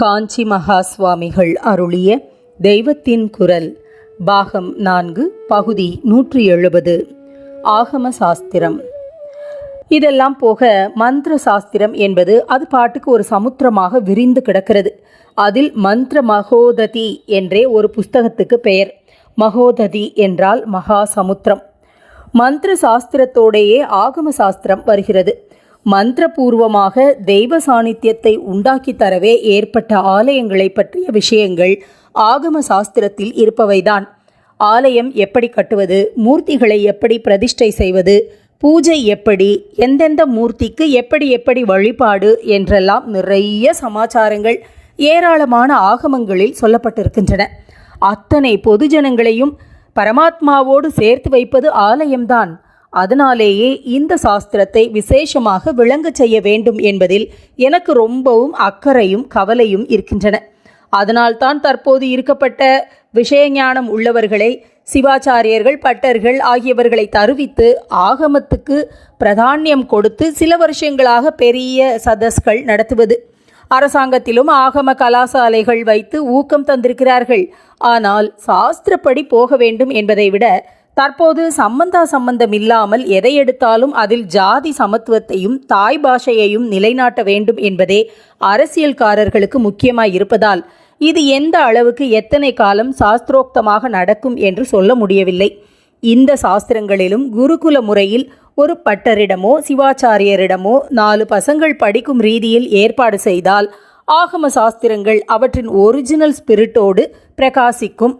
காஞ்சி மகா சுவாமிகள் அருளிய தெய்வத்தின் குரல் பாகம் நான்கு பகுதி நூற்றி எழுபது ஆகம சாஸ்திரம். இதெல்லாம் போக மந்திர சாஸ்திரம் என்பது அது பாட்டுக்கு ஒரு சமுத்திரமாக விரிந்து கிடக்கிறது. அதில் மந்திர மகோததி என்றே ஒரு புஸ்தகத்துக்கு பெயர். மகோததி என்றால் மகா சமுத்திரம் மந்திர சாஸ்திரத்தோடையே ஆகம சாஸ்திரம் வருகிறது. மந்திரபூர்வமாக தெய்வ சாநித்தியத்தை உண்டாக்கி தரவே ஏற்பட்ட ஆலயங்களை பற்றிய விஷயங்கள் ஆகம சாஸ்திரத்தில் இருப்பவைதான். ஆலயம் எப்படி கட்டுவது மூர்த்திகளை எப்படி பிரதிஷ்டை செய்வது பூஜை எப்படி எந்தெந்த மூர்த்திக்கு எப்படி எப்படி வழிபாடு என்றெல்லாம் நிறைய சமாச்சாரங்கள் ஏராளமான ஆகமங்களில் சொல்லப்பட்டிருக்கின்றன. அத்தனை பொதுஜனங்களையும் பரமாத்மாவோடு சேர்த்து வைப்பது ஆலயம்தான். அதனாலேயே இந்த சாஸ்திரத்தை விசேஷமாக விளங்கச் செய்ய வேண்டும் என்பதில் எனக்கு ரொம்பவும் அக்கறையும் கவலையும் இருக்கின்றன. அதனால்தான் தற்போது இருக்கப்பட்ட விஷயஞானம் உள்ளவர்களை சிவாச்சாரியர்கள் பட்டர்கள் ஆகியவர்களை தருவித்து ஆகமத்துக்கு பிரதானியம் கொடுத்து சில வருஷங்களாக பெரிய சதஸ்கள் நடத்துவது. அரசாங்கத்திலும் ஆகம கலாசாலைகள் வைத்து ஊக்கம் தந்திருக்கிறார்கள். ஆனால் சாஸ்திரப்படி போக வேண்டும் என்பதை விட தற்போது சம்பந்தா சம்பந்தம் இல்லாமல் எதை எடுத்தாலும் அதில் ஜாதி சமத்துவத்தையும் தாய் பாஷையையும் நிலைநாட்ட வேண்டும் என்பதே அரசியல்காரர்களுக்கு முக்கியமாய் இருப்பதால் இது எந்த அளவுக்கு எத்தனை காலம் சாஸ்திரோக்தமாக நடக்கும் என்று சொல்ல முடியவில்லை. இந்த சாஸ்திரங்களிலும் குருகுல முறையில் ஒரு பட்டரிடமோ சிவாச்சாரியரிடமோ நாலு பசங்கள் படிக்கும் ரீதியில் ஏற்பாடு செய்தால் ஆகம சாஸ்திரங்கள் அவற்றின் ஒரிஜினல் ஸ்பிரிட்டோடு பிரகாசிக்கும்.